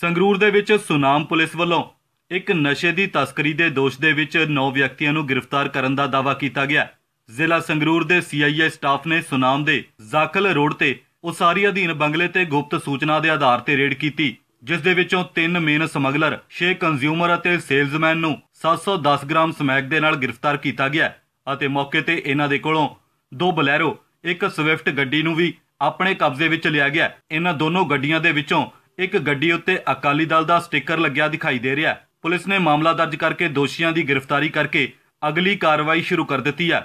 ਸੰਗਰੂਰ ਦੇ ਵਿੱਚ ਸੁਨਾਮ ਪੁਲਿਸ ਵੱਲੋਂ ਇੱਕ ਨਸ਼ੇ ਦੀ ਤਸਕਰੀ ਦੇ ਦੋਸ਼ ਦੇ ਵਿੱਚ 9 ਵਿਅਕਤੀਆਂ ਨੂੰ ਗ੍ਰਿਫਤਾਰ ਕਰਨ ਦਾ ਦਾਅਵਾ ਕੀਤਾ ਗਿਆ। ਜ਼ਿਲ੍ਹਾ ਸੰਗਰੂਰ ਦੇ ਸੀਆਈਏ ਸਟਾਫ ਨੇ ਸੁਨਾਮ ਦੇ ਜ਼ਾਕਲ ਰੋਡ ਤੇ ਉਸਾਰੀ ਅਧੀਨ ਬੰਗਲੇ ਤੇ ਗੁਪਤ ਸੂਚਨਾ ਦੇ ਆਧਾਰ ਤੇ ਰੇਡ ਕੀਤੀ, ਜਿਸ ਦੇ ਵਿੱਚੋਂ ਤਿੰਨ ਮੇਨ ਸਮਗਲਰ 6 ਕੰਜ਼ਿਊਮਰ ਅਤੇ ਸੇਲਜ਼ਮੈਨ ਨੂੰ 710 ਗ੍ਰਾਮ ਸਮੈਕ ਦੇ ਨਾਲ ਗ੍ਰਿਫਤਾਰ ਕੀਤਾ ਗਿਆ ਅਤੇ ਮੌਕੇ ਤੇ ਇਹਨਾਂ ਦੇ ਕੋਲੋਂ ਦੋ ਬਲੈਰੋ, ਇੱਕ ਸਵਿਫਟ ਗੱਡੀ ਨੂੰ ਵੀ ਆਪਣੇ ਕਬਜ਼ੇ ਵਿੱਚ ਲਿਆ ਗਿਆ। ਇਹਨਾਂ ਦੋਨੋਂ ਗੱਡੀਆਂ ਦੇ ਵਿੱਚੋਂ ਇੱਕ ਗੱਡੀ ਉੱਤੇ ਅਕਾਲੀ ਦਲ ਦਾ ਸਟicker ਲੱਗਿਆ ਦਿਖਾਈ ਦੇ ਰਿਹਾ ਹੈ। ਪੁਲਿਸ ਨੇ ਮਾਮਲਾ ਦਰਜ ਕਰਕੇ ਦੋਸ਼ੀਆਂ ਦੀ ਗ੍ਰਿਫਤਾਰੀ ਕਰਕੇ ਅਗਲੀ ਕਾਰਵਾਈ ਸ਼ੁਰੂ ਕਰ ਦਿੱਤੀ ਹੈ।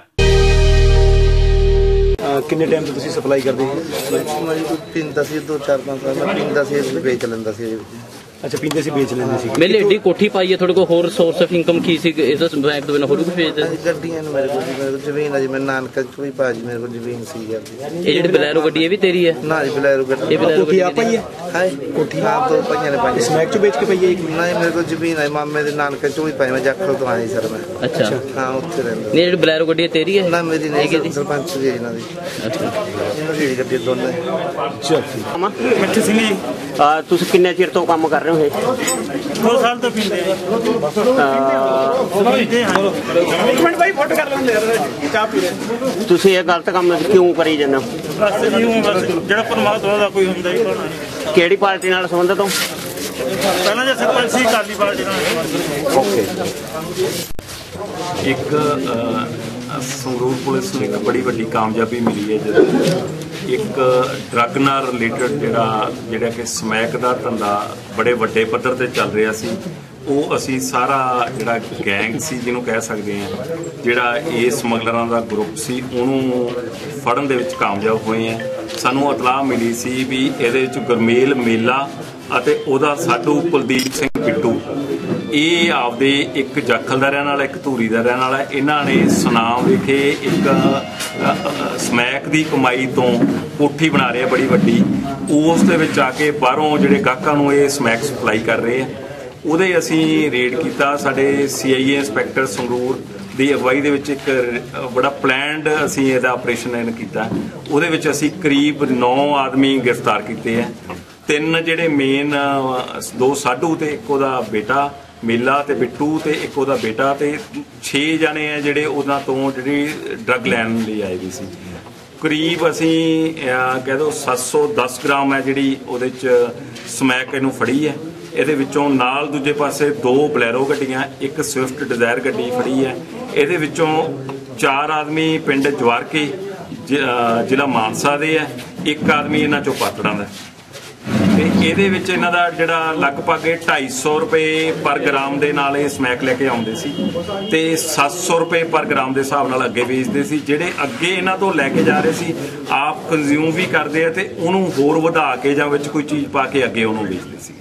ਕਿੰਨੇ ਟਾਈਮ ਤੋਂ ਤੁਸੀਂ ਸਪਲਾਈ ਕਰਦੇ ਹੋ? ਮੈਂ ਕੋਈ ਪੀਂਦਾ ਸੀ ਦੋ ਚਾਰ ਪੰਜ ਸਾਲ ਮੈਂ ਪੀਂਦਾ ਸੀ ਵੇਚ ਲੈਂਦਾ ਸੀ। ਅੱਛਾ ਪੀਂਦੇ ਸੀ ਵੇਚ ਲੈਂਦੇ ਸੀ। ਮੇਲੇ ਏਡੀ ਕੋਠੀ ਪਾਈ ਹੈ ਤੁਹਾਡੇ ਕੋਲ ਹੋਰ ਸੋਰਸ ਆਫ ਇਨਕਮ ਕੀ ਸੀ ਇਸ ਬੈਂਕ ਤੋਂ ਬਿਨਾਂ ਹੋਰ ਕੁਝ ਵੇਚਦੇ ਅਸੀਂ ਗੱਡੀਆਂ ਨੂੰ ਮੇਰੇ ਕੋਲ ਜੀ, ਮੇਰੇ ਕੋਲ ਜ਼ਮੀਨ ਆ ਜੀ ਮੈਂ ਨਾਨਕਾ ਚ ਵੀ ਭਾਜੀ ਮੇਰੇ ਕੋਲ ਜ਼ਮੀਨ ਸੀ ਯਾਰ ਜੀ ਇਹ ਜਿਹੜੀ ਬਲੈਰੋ ਗੱਡੀ ਇਹ ਵੀ ਤੇਰੀ ਹੈ? ਨਾ ਜੀ ਬਲੈਰੋ ਗੱਡੀ। ਇਹ ਬਲੈਰੋ ਕੋਠੀ ਗੱਡੀ ਆਪ ਹੀ ਹੈ? ਹੈ? ਕੋਠੀ ਹਾਂ ਦੋ ਪਈਆਂ ਨੇ ਪਾਈਆਂ ਸਮੈਕ ਚ ਵੇਚ ਕੇ ਪਈ ਹੈ ਇੱਕ? ਨਹੀਂ ਮੇਰੇ ਕੋਲ ਜ਼ਮੀਨ ਹੈ ਮਾਮੇ ਦੇ ਨਾਨਕਾ ਚ ਵੀ ਪਾਈ ਮੈਂ ਜਾਖਲ ਤੋਂ ਆਈ ਸਰ ਮੈਂ। ਅੱਛਾ। ਹਾਂ ਉੱਥੇ ਰਹਿੰਦਾ। ਨਹੀਂ ਜਿਹੜੀ ਬਲੈਰੋ ਗੱਡੀ ਤੇਰੀ ਹੈ? ਨਾ ਮੇਰੀ ਇਹ ਨਹੀਂ ਕਿਹਦੀ? ਸਰਪੰਚ ਹੈ ਇਹਨਾਂ ਦੀ। ਅੱਛਾ। ਇਹਨਾਂ ਦੀ ਗੱਡੀ ਦੋਨੇ। ਮਿੱਠੂ ਸਿੰਘ ਜੀ ਅਹ ਤੁਸੀਂ ਕਿੰਨੇ ਚਿਰ ਤੋਂ ਕੰਮ ਕਰ ਰਹੇ ਹੋ ਇਹ? ਦੋ ਸਾਲ ਤੋਂ ਪੀਂਦੇ ਆ ਪੀਂਦੇ ਹਾਂ ਇੱਕ ਮਿੰਟ ਬਾਈ ਫੋਟੋ ਕਰ ਲੈਂਦੇ ਯਾਰ ਚਾਹ ਪੀ ਰਹੇ ਤੁਸੀਂ ਇਹ ਗਲਤ ਕੰਮ ਕਿਉਂ ਕਰੀ ਜਾਂਦੇ ਹੋ? ਬਸ ਜੀ ਹੂੰ ਬਸ ਜਿਹੜਾ ਪਰਮਾਤਮਾ ਦਾ ਕੋਈ ਹੁੰਦਾ ਹੀ ਕੋਣਾ ਕਿਹੜੀ ਪਾਰਟੀ ਨਾਲ ਸੰਬੰਧਿਤ ਹੋ? ਪਹਿਲਾਂ ਜੇ ਸਰਪੰਚ ਸੀ ਕਾਲੀ ਪਾਰਟੀ ਨਾਲ ਓਕੇ। ਇੱਕ ਅ, ਸੰਗਰੂਰ ਪੁਲਿਸ ਨੂੰ ਇੱਕ ਬੜੀ ਵੱਡੀ ਕਾਮਯਾਬੀ ਮਿਲੀ ਹੈ ਜਦੋਂ ਇੱਕ ਡਰੱਗ ਨਾਲ ਰਿਲੇਟਡ ਜਿਹੜਾ ਜਿਹੜਾ ਕਿ ਸਮੈਕ ਦਾ ਧੰਦਾ ਬੜੇ ਵੱਡੇ ਪੱਧਰ ਤੇ ਚੱਲ ਰਿਹਾ ਸੀ, ਉਹ ਅਸੀਂ ਸਾਰਾ ਜਿਹੜਾ ਗੈਂਗ ਸੀ ਜਿਹਨੂੰ ਕਹਿ ਸਕਦੇ ਹਾਂ, ਜਿਹੜਾ ਇਹ ਸਮਗਲਰਾਂ ਦਾ ਗਰੁੱਪ ਸੀ, ਉਹਨੂੰ ਫੜਨ ਦੇ ਵਿੱਚ ਕਾਮਯਾਬ ਹੋਏ ਆ ਸਾਨੂੰ ਇਤਲਾਹ ਮਿਲੀ ਸੀ ਵੀ ਇਹਦੇ ਵਿੱਚ ਗੁਰਮੇਲ ਮੇਲਾ ਅਤੇ ਉਹਦਾ ਸਾਡੂ ਕੁਲਦੀਪ ਸਿੰਘ ਬਿੱਟੂ ਇਹ ਆਪਦੇ ਇੱਕ ਜਾਖਲ ਦਾ ਰਹਿਣ ਵਾਲਾ, ਇੱਕ ਧੂਰੀ ਦਾ ਰਹਿਣ ਵਾਲਾ। ਇਹਨਾਂ ਨੇ ਸੁਨਾਮ ਵਿਖੇ ਇੱਕ ਸਮੈਕ ਦੀ ਕਮਾਈ ਤੋਂ ਕੋਠੀ ਬਣਾ ਰਹੇ ਆ ਬੜੀ ਵੱਡੀ। ਉਸ ਦੇ ਵਿੱਚ ਆ ਕੇ ਬਾਹਰੋਂ ਜਿਹੜੇ ਗਾਹਕਾਂ ਨੂੰ ਇਹ ਸਮੈਕ ਸਪਲਾਈ ਕਰ ਰਹੇ ਆ। ਉਹਦੇ ਅਸੀਂ ਰੇਡ ਕੀਤਾ ਸਾਡੇ ਸੀਆਈਏ ਇੰਸਪੈਕਟਰ ਸੰਗਰੂਰ ਦੀ ਅਗਵਾਈ ਦੇ ਵਿੱਚ ਇੱਕ ਬੜਾ ਪਲਾਨਡ ਅਸੀਂ ਇਹਦਾ ਆਪਰੇਸ਼ਨ ਇਹਨ ਕੀਤਾ। ਉਹਦੇ ਵਿੱਚ ਅਸੀਂ ਕਰੀਬ 9 ਆਦਮੀ ਗ੍ਰਿਫਤਾਰ ਕੀਤੇ ਆ। ਤਿੰਨ ਜਿਹੜੇ ਮੇਨ ਦੋ ਸਾਡੂ ਤੇ ਇੱਕ ਉਹਦਾ ਬੇਟਾ ਮੇਲਾ ਤੇ ਬਿੱਟੂ ਤੇ ਇੱਕ ਉਹਦਾ ਬੇਟਾ ਤੇ 6 ਜਣੇ ਆ ਜਿਹੜੇ ਉਹਨਾਂ ਤੋਂ ਜਿਹੜੀ ਡਰੱਗ ਲੈਣ ਲਈ ਆਏ ਵੀ ਸੀ। ਕਰੀਬ ਅਸੀਂ ਅਹ, ਕਹਿ ਦੋ 710 ਗ੍ਰਾਮ ਹੈ ਜਿਹੜੀ ਉਹਦੇ ਚ ਸਮੈਕ ਇਹਨੂੰ ਫੜੀ ਹੈ। ਇਹਦੇ ਵਿੱਚੋਂ ਨਾਲ ਦੂਜੇ ਪਾਸੇ ਦੋ ਬਲੈਰੋ ਗੱਡੀਆਂ ਇੱਕ ਸਵਿਫਟ ਡਿਜ਼ਾਇਰ ਗੱਡੀ ਫੜੀ ਹੈ। ਇਹਦੇ ਵਿੱਚੋਂ ਚਾਰ ਆਦਮੀ ਪਿੰਡ ਜਵਾਰਕੇ ਜ਼ਿਲ੍ਹਾ ਮਾਨਸਾ ਦੇ ਹੈ। ਇੱਕ ਆਦਮੀ ਇਹਨਾਂ ਚੋਂ ਪਾਤੜਾਂ ਦਾ ਤੇ ਇਹਦੇ ਵਿੱਚ ਇਹਨਾਂ ਦਾ ਜਿਹੜਾ ਲਗਭਗ ਇਹ 250 ਰੁਪਏ ਪਰ ਗ੍ਰਾਮ ਦੇ ਨਾਲ ਇਹ ਸਮੈਕ ਲੈ ਕੇ ਆਉਂਦੇ ਸੀ ਤੇ 700 ਰੁਪਏ ਪਰ ਗ੍ਰਾਮ ਦੇ ਹਿਸਾਬ ਨਾਲ ਅੱਗੇ ਵੇਚਦੇ ਸੀ। ਜਿਹੜੇ ਅੱਗੇ ਇਹਨਾਂ ਤੋਂ ਲੈ ਕੇ ਜਾ ਰਹੇ ਸੀ, ਆਪ ਕੰਜ਼ਿਊਮ ਵੀ ਕਰਦੇ ਆ ਤੇ ਉਹਨੂੰ ਹੋਰ ਵਧਾ ਕੇ ਜਾਂ ਵਿੱਚ ਕੋਈ ਚੀਜ਼ ਪਾ ਕੇ ਅੱਗੇ ਉਹਨੂੰ ਵੇਚਦੇ ਸੀ।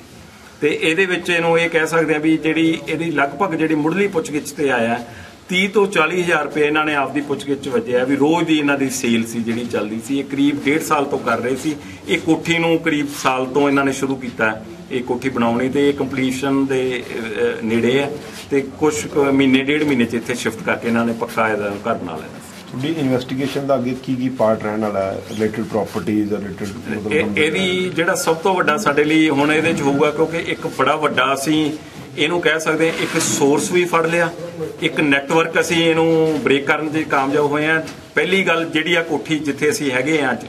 ਤੇ ਇਹਦੇ ਵਿੱਚ ਇਹਨੂੰ ਇਹ ਕਹਿ ਸਕਦੇ ਆ ਵੀ ਜਿਹੜੀ ਇਹਦੀ ਲਗਭਗ ਜਿਹੜੀ ਮੁੱਢਲੀ ਪੁੱਛਗਿੱਛ ਤੇ ਆਇਆ 30 ਤੋਂ 40 ਹਜ਼ਾਰ ਰੁਪਏ ਇਹਨਾਂ ਨੇ ਆਪਦੀ ਪੁੱਛਗਿੱਛ ਵੱਜਿਆ ਵੀ ਰੋਜ਼ ਦੀ ਇਹਨਾਂ ਦੀ ਸੇਲ ਸੀ ਜਿਹੜੀ ਚੱਲਦੀ ਸੀ। ਇਹ ਕਰੀਬ 1.5 ਸਾਲ ਤੋਂ ਕਰ ਰਹੇ ਸੀ। ਇਹ ਕੋਠੀ ਨੂੰ ਕਰੀਬ ਸਾਲ ਤੋਂ ਇਹਨਾਂ ਨੇ ਸ਼ੁਰੂ ਕੀਤਾ ਇਹ ਕੋਠੀ ਬਣਾਉਣੀ ਤੇ ਇਹ ਕੰਪਲੀਸ਼ਨ ਦੇ ਨੇੜੇ ਹੈ ਤੇ ਕੁਝ ਮਹੀਨੇ ਡੇਢ ਮਹੀਨੇ ਚ ਇੱਥੇ ਸ਼ਿਫਟ ਕਰਕੇ ਇਹਨਾਂ ਨੇ ਪੱਕਾ ਇਹਦਾ ਘਰ ਬਣਾ ਲੈਣਾ ਤੁਹਾਡੀ ਇਨਵੈਸਟੀਗੇਸ਼ਨ ਦਾ ਅੱਗੇ ਕੀ ਕੀ ਪਾਰਟ ਰਹਿਣ ਵਾਲਾ ਹੈ? ਰਿਲੇਟਡ ਪ੍ਰਾਪਰਟੀਜ਼ ਰਿਲੇਟਡ ਮਤਲਬ ਇਹਦੀ ਜਿਹੜਾ ਸਭ ਤੋਂ ਵੱਡਾ ਸਾਡੇ ਲਈ ਹੁਣ ਇਹਦੇ ਚ ਹੋਊਗਾ ਕਿਉਂਕਿ ਇੱਕ ਬੜਾ ਵੱਡਾ ਅਸੀਂ ਇਹਨੂੰ ਕਹਿ ਸਕਦੇ ਹਾਂ ਇੱਕ ਸੋਰਸ ਵੀ ਫੜ ਲਿਆ। ਇੱਕ ਨੈਟਵਰਕ ਅਸੀਂ ਇਹਨੂੰ ਬ੍ਰੇਕ ਕਰਨ ਦੇ ਕਾਮਯਾਬ ਹੋਏ ਆ ਪਹਿਲੀ ਗੱਲ ਜਿਹੜੀ ਆ ਕੋਠੀ ਜਿੱਥੇ ਅਸੀਂ ਹੈਗੇ ਆ ਅੱਜ,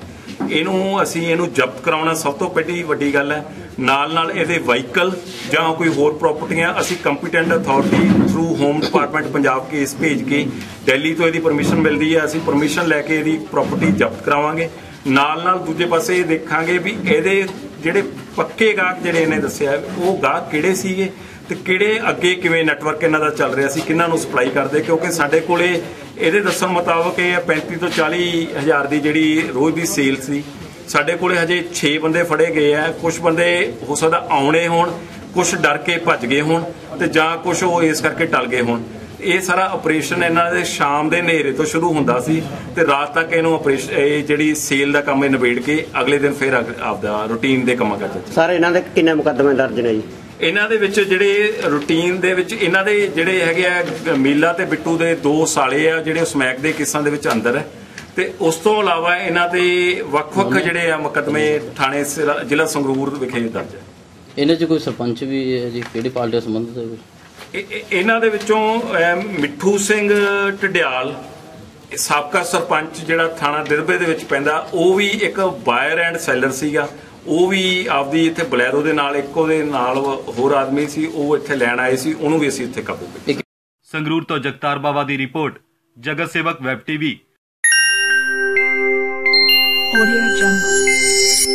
ਇਹਨੂੰ ਅਸੀਂ ਇਹਨੂੰ ਜ਼ਬਤ ਕਰਾਉਣਾ ਸਭ ਤੋਂ ਪਹਿਲੀ ਵੱਡੀ ਗੱਲ ਹੈ। ਨਾਲ ਨਾਲ ਇਹਦੇ ਵਹੀਕਲ ਜਾਂ ਕੋਈ ਹੋਰ ਪ੍ਰਾਪਰਟੀਆਂ ਅਸੀਂ competent authority through home department Punjab case ਭੇਜ ਕੇ ਦਿੱਲੀ ਤੋਂ ਇਹਦੀ ਪਰਮਿਸ਼ਨ ਮਿਲਦੀ ਹੈ। ਅਸੀਂ ਪਰਮਿਸ਼ਨ ਲੈ ਕੇ ਇਹਦੀ ਪ੍ਰਾਪਰਟੀ ਜ਼ਬਤ ਕਰਾਵਾਂਗੇ। ਨਾਲ ਨਾਲ ਦੂਜੇ ਪਾਸੇ ਇਹ ਦੇਖਾਂਗੇ ਵੀ ਇਹਦੇ ਜਿਹੜੇ ਪੱਕੇ ਗਾਹਕ ਜਿਹੜੇ ਇਹਨੇ ਦੱਸਿਆ, ਉਹ ਗਾਹਕ ਕਿਹੜੇ ਸੀਗੇ ਤੇ ਕਿਹੜੇ ਅੱਗੇ ਕਿਵੇਂ ਨੈਟਵਰਕ ਇਹਨਾਂ ਦਾ ਚੱਲ ਰਿਹਾ ਸੀ, ਕਿਹਨਾਂ ਨੂੰ ਸਪਲਾਈ ਕਰਦੇ, ਕਿਉਂਕਿ ਸਾਡੇ ਕੋਲੇ ਇਹਦੇ ਦੱਸਣ ਮੁਤਾਬਕ ਇਹ 35 ਤੋਂ 40 ਹਜ਼ਾਰ ਦੀ ਜਿਹੜੀ ਰੋਜ਼ ਦੀ ਸੇਲ ਸੀ। ਸਾਡੇ ਕੋਲੇ ਹਜੇ 6 ਬੰਦੇ ਫੜੇ ਗਏ ਆ ਕੁਝ ਬੰਦੇ ਹੋ ਸਕਦਾ ਆਉਣੇ ਹੋਣ ਕੁਝ ਡਰ ਕੇ ਭੱਜ ਗਏ ਹੋਣ ਤੇ ਜਾਂ ਕੁਝ ਉਹ ਇਸ ਕਰਕੇ ਟਲ ਗਏ ਹੋਣ। ਇਹ ਸਾਰਾ ਆਪਰੇਸ਼ਨ ਇਹਨਾਂ ਦੇ ਸ਼ਾਮ ਦੇ ਹਨੇਰੇ ਤੋਂ ਸ਼ੁਰੂ ਹੁੰਦਾ ਸੀ ਤੇ ਰਾਤ ਤੱਕ ਇਹਨੂੰ ਆਪਰੇਸ਼ਨ ਇਹ ਜਿਹੜੀ ਸੇਲ ਦਾ ਕੰਮ ਇਹ ਨਿਬੇੜ ਕੇ ਅਗਲੇ ਦਿਨ ਫਿਰ ਆਪਦਾ ਰੁਟੀਨ ਦੇ ਕੰਮਾਂ ਕਰਦੇ ਸੀ ਸਰ ਇਹਨਾਂ ਦੇ ਕਿੰਨੇ ਮੁਕੱਦਮੇ ਦਰਜ ਨੇ ਜੀ? ਇਹਨਾਂ ਦੇ ਵਿੱਚ ਜਿਹੜੇ ਰੂਟੀਨ ਦੇ ਵਿੱਚ ਇਹਨਾਂ ਦੇ ਜਿਹੜੇ ਹੈਗੇ ਆ ਮੀਲਾ ਤੇ ਬਿੱਟੂ ਦੇ ਦੋ ਸਾਲੇ ਆ ਜਿਹੜੇ ਸਮੈਕ ਦੇ ਕਿਸਾਂ ਦੇ ਵਿੱਚ ਅੰਦਰ ਹੈ ਤੇ ਉਸ ਤੋਂ ਇਲਾਵਾ ਇਹਨਾਂ ਦੇ ਵੱਖ-ਵੱਖ ਜਿਹੜੇ ਆ ਮੁਕੱਦਮੇ ਥਾਣੇ ਜ਼ਿਲ੍ਹਾ ਸੰਗਰੂਰ ਵਿਖੇ ਦਰਜ ਹੈ ਇਹਨਾਂ 'ਚ ਕੋਈ ਸਰਪੰਚ ਵੀ ਹੈ ਜੀ? ਕਿਹੜੀ ਪਾਰਟੀ ਨਾਲ ਸੰਬੰਧਿਤ ਹੈ ਕੋਈ? ਇਹਨਾਂ ਦੇ ਵਿੱਚੋਂ ਮਿੱਠੂ ਸਿੰਘ ਢਡਿਆਲ ਸਾਬਕਾ ਸਰਪੰਚ ਜਿਹੜਾ ਥਾਣਾ ਦਿਰਬੇ ਦੇ ਵਿੱਚ ਪੈਂਦਾ ਉਹ ਵੀ ਇੱਕ ਬਾਇਰ ਐਂਡ ਸੈਲਰ ਸੀਗਾ। ਉਹ ਵੀ ਆਪਦੀ ਇੱਥੇ ਬਲੈਰੋ ਦੇ ਨਾਲ ਇੱਕ ਉਹਦੇ ਨਾਲ ਹੋਰ ਆਦਮੀ ਸੀ ਉਹ ਇੱਥੇ ਲੈਣ ਆਏ ਸੀ ਉਹਨੂੰ ਵੀ ਅਸੀਂ ਇੱਥੇ ਕਾਬੂ ਕੀਤਾ। ਸੰਗਰੂਰ ਤੋਂ ਜਗਤਾਰ ਬਾਵਾ ਦੀ ਰਿਪੋਰਟ ਜਗਤ ਸੇਵਕ ਵੈਬ ਟੀਵੀ। Audio Jungle.